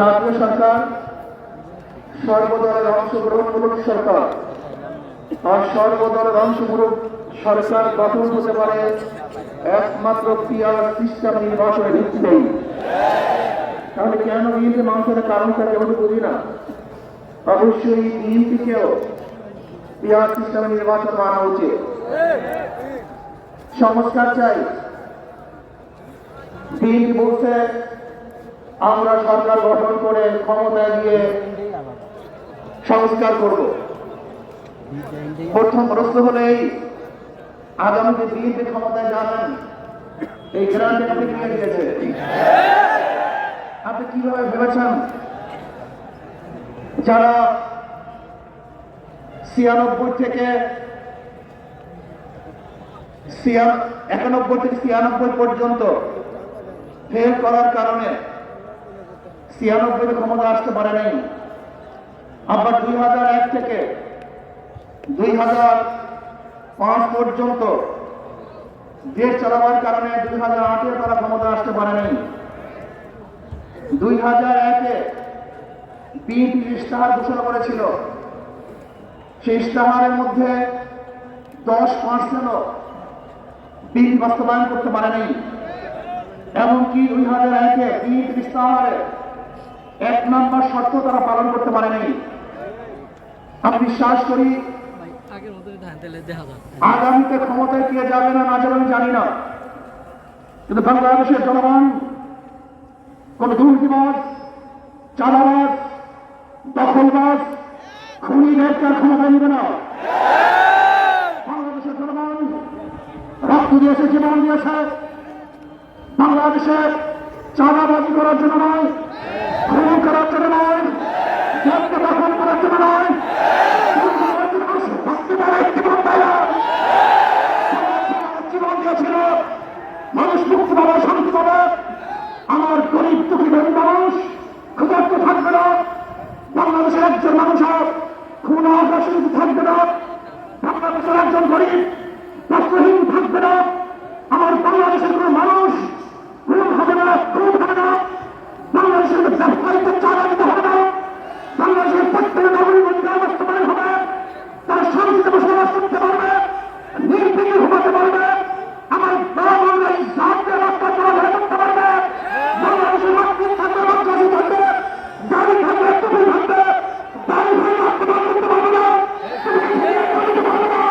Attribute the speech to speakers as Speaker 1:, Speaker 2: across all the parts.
Speaker 1: জাতীয় সরকার, সর্বদলের অংশগ্রহণমূলক সরকার আর সর্বদলের অংশমূলক সরকার গঠন হতে পারে একমাত্র পিয়ার সিস্টেম নির্বাচনের ভিত্তিতেই। তাহলে কেন বিএনপি মানুষের কারণ করে আমি বুঝি না? অবশ্যই বিএনপিকেও পিয়ার সিস্টেম নির্বাচন মানা উচিত। সংস্কার চাই। বিএনপি বলছে আমরা সরকার গঠন করে ক্ষমতায় গিয়ে সংস্কার করব। প্রথম প্রশ্ন হলে এই আগামীতে বিএনপি ক্ষমতায় যাবেন। এই গ্রান্টে আপনি নিয়ে দিয়েছে আপনি কীভাবে ভেবেছেন? যারা ছিয়ানব্বই থেকে একানব্বই থেকে ছিয়ানব্বই পর্যন্ত ফেল করার কারণে ছিয়ানব্বইতে ক্ষমতা আসতে পারে নাই। আবার দুই হাজার এক থেকে দুই হাজার পাঁচ পর্যন্ত দেশ চালাবার কারণে দুই হাজার আটে তারা ক্ষমতা আসতে পারে নাই। দুই হাজার একে বিএনপি ইস্তাহার ঘোষণা করেছিল, সেই ইস্তাহারের মধ্যে দশ পার্সেন্টও বিল বাস্তবায়ন করতে পারে নাই। এমনকি দুই হাজার একে বিএনপি ইস্তাহারে এক নম্বর শর্ত তারা পালন করতে পারে নাই। আমি বিশ্বাস করি আগামীতে ক্ষমতায় কে যাবে না যাবে আমি জানি না। কিন্তু বাংলাদেশের জনগণ, কোন দুর্নীতিবাজ, চাঁদাবাজ, দখলবাজ খুনিদেরকে আর ক্ষমতা নিবে না। বাংলাদেশের জনগণ রক্ত দিয়েছে, জীবন দিয়েছে। বাংলাদেশের চাঁদাবাজি করার জন্য নয় খুন করার জন্য নয় দেশকে দখল করার জন্য নয় আমার গরিব দুঃখী মানুষ ক্ষুধার্ত থাকবে না। বাংলাদেশের একজন মানুষ খুন থাকবে না। আমার বাংলাদেশের কোনো মানুষ খুন হবে না খুন হবে না বাংলাদেশের ব্যবসায়ীদের চাঁদা দিতে হবে না বাংলাদেশের প্রত্যেক নাগরিক অধিকার বাস্তবায়ন হবে তারা শান্তিতে বসবাস করতে পারবে নির্বিঘ্নে ঘুমাতে পারবে আমার মা বাংলা এই জাতীয় রাস্তা চলাফেরা করতে পারবে বাংলাদেশের মাতৃ থাকবে লজ্জাসী থাকবে গাড়ি থাকবে টুপি থাকবে বাড়ি ভাই আত্মবাদ করতে পারবে না তুমি খেয়ে করতে পারবে না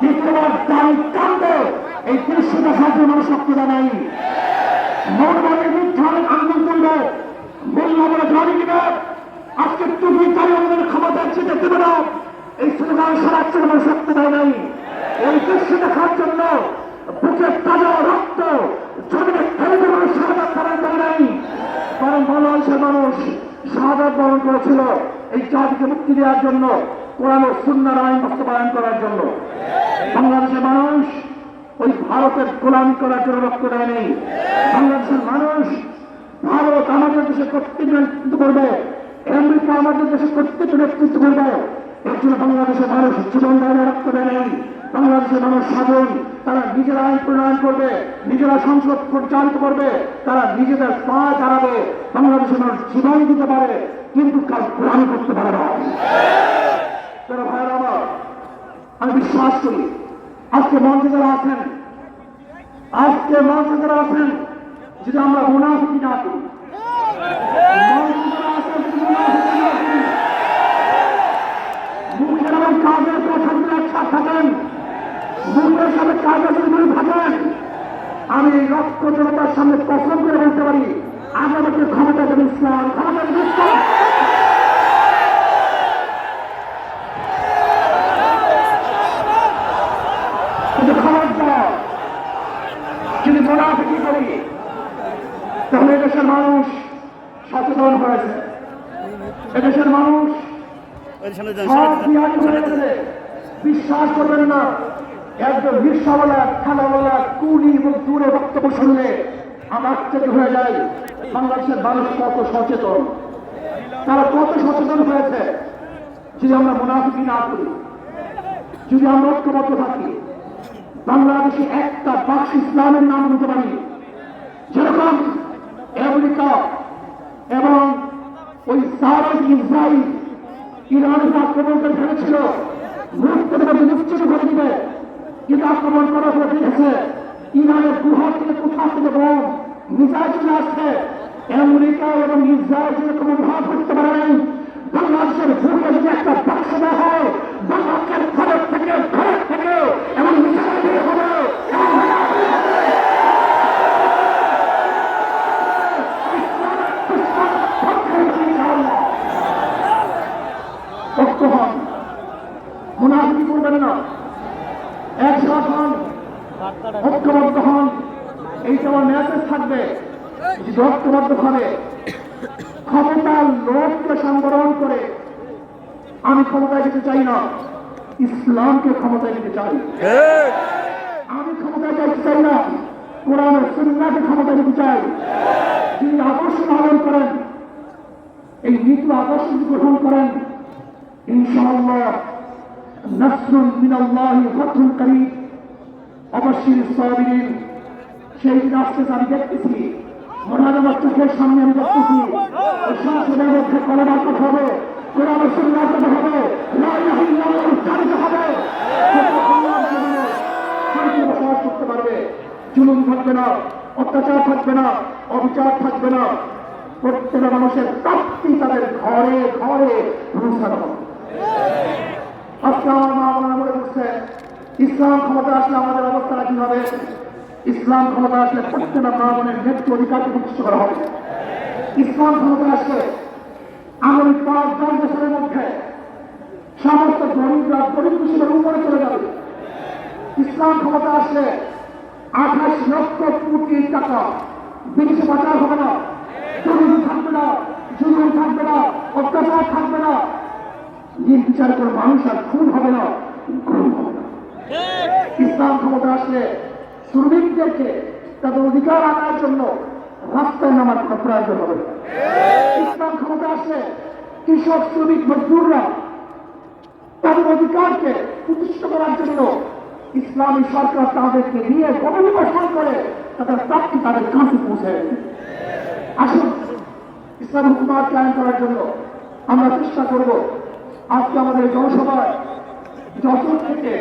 Speaker 1: বিদ্যমান দাম কান্দে এই দৃশ্য দেখার জন্য শক্তি নাই। শক্তি দেয় নাই। কারণ বাংলাদেশের মানুষ সাহায্য বরণ করেছিল এই জাতিকে মুক্তি দেওয়ার জন্য, কোরআন ও সুন্নার আইন করার জন্য। বাংলাদেশের মানুষ ওই ভারতের গোলামি করার জন্য রক্ত দেয়নি। বাংলাদেশের মানুষ, ভারত আমাদের দেশে কর্তৃত্ব করবে। আমেরিকা আমাদের দেশে কর্তৃত্ব নেতৃত্ব করবে। এর জন্য বাংলাদেশের মানুষ জীবন দেয় রক্ত দেয় নেই। বাংলাদেশের মানুষ স্বাধীন, তারা নিজেরা আইন প্রণয়ন করবে, নিজেরা সংসদ পরিচালিত করবে, তারা নিজেদের পা দাঁড়াবে বাংলাদেশের মানুষ জীবন দিতে পারে, কিন্তু কাজ কোরআন করতে পারে না। তারা আমার, আমি বিশ্বাস করি আজকে মঞ্চে যারা আছেন, আজকে মঞ্চে যারা আছেন, যদি আমরা মুনাফিকি না করি এবং কাজের আমি লক্ষ জনতার সামনে কসম করে বলতে পারি আগামীতে ক্ষমতা দেবে ইসলাম ক্ষমতা দেবে ইসলাম কিন্তু খবরদার যদি মোনাফিকি করি তাহলে এদেশের মানুষ সচেতন হয়েছে এদেশের মানুষ বিশ্বাস করবেন না। একজন রিক্সাওয়ালা খেলাওয়ালা কুলি এবং দূরে বক্তব্য শুনলে আমার থেকে হয়ে যায় বাংলাদেশের মানুষ কত সচেতন। তারা কত সচেতন হয়েছে যদি আমরা মুনাফিকি না করি যদি আমরা ঐক্যবদ্ধ থাকি বাংলাদেশে একটা বাক্স ইসলামের নাম দিতে পারি। যেরকম আমেরিকা এবং ওই সারা ইসরায়েল ইরানের আক্রমণ করে ফেলেছিল নিশ্চিত করে দিবে। কিন্তু আক্রমণ করার পর দেখেছে ইরানের গুহা থেকে কোথা থেকে বোম, মিসাইল চলে আসছে। আমেরিকা এবং ইসরায়েল যেরকম অনুভব করতে পারে নাই, বাংলাদেশের ভূমিকা যদি একটা বাক্স দেওয়া হয়। বাংলাদেশের ঘরের থেকে ঘরের থেকে এবং মিসাইল বের হবে ঐক্য হন মুনাফিকি করবেন না একসাথ হন ঐক্যবদ্ধ হন এইটা আমার মেসেজ থাকবে ভাবে ক্ষমতার লোককে সংবরণ করে আমি ক্ষমতায় যেতে চাই না, ইসলামকে ক্ষমতায় নিতে চাই। আমি ক্ষমতায় যেতে চাই না কোরআনের সুন্নাকে ক্ষমতায় নিতে চাই। যিনি আদর্শ পালন করেন, এই নীতি আদর্শ গ্রহণ করেন, ইনশাআল্লাহ নাসরুন মিনাল্লাহি ফাতহুন করিম, অবশ্যই সাবিরিন সেই আসতেছে আমি দেখতেছি। মনে আমার চোখের সামনে আমি দেখতেছি। সংসদের মধ্যে কলমার হবে, কোরআন থাকবে না, অত্যাচার থাকবে না, অবিচার থাকবে না। প্রত্যেকটা মানুষের প্রাপ্তি তাদের ঘরে ঘরে পৌঁছানো হবে। মা মনে করছে ইসলাম ক্ষমতা আসলে আমাদের অবস্থাটা কি হবে ইসলাম ক্ষমতা আসলে প্রত্যেকটা মা বোনের ন্যায্য অধিকারকে প্রতিষ্ঠা করা হবে। ইসলাম ক্ষমতা আসলে আগামী পাঁচ দশ বছরের মধ্যে সমস্ত গরিবরা গরিব কৃষকের উপরে চলে যাবে। ইসলাম ক্ষমতা আসলে আঠাশ লক্ষ কোটি টাকা। বিদেশে পাচার হবে না। জরুরি থাকবে না জুলুম থাকবে না, অত্যাচার থাকবে না। নির্বিচার করে মানুষ আর খুন হবে না। ইসলাম ক্ষমতা আসলে শ্রমিকদেরকে তাদের অধিকার আনার জন্য রাস্তায় নামার কোনো প্রয়োজন হবে ইসলাম ক্ষমতা আসলে কৃষক, শ্রমিক, মজদুররা তাদের অধিকারকে প্রতিষ্ঠিত করার জন্য ইসলামী সরকার তাদেরকে নিয়ে গণনিবেশন করে তাদের প্রাপ্তি তাদের কাছে পৌঁছে আসুন, ইসলাম হুকুমাত কায়ন করার জন্য আমরা চেষ্টা করব। আজকে আমাদের জনসভায় যশোর থেকে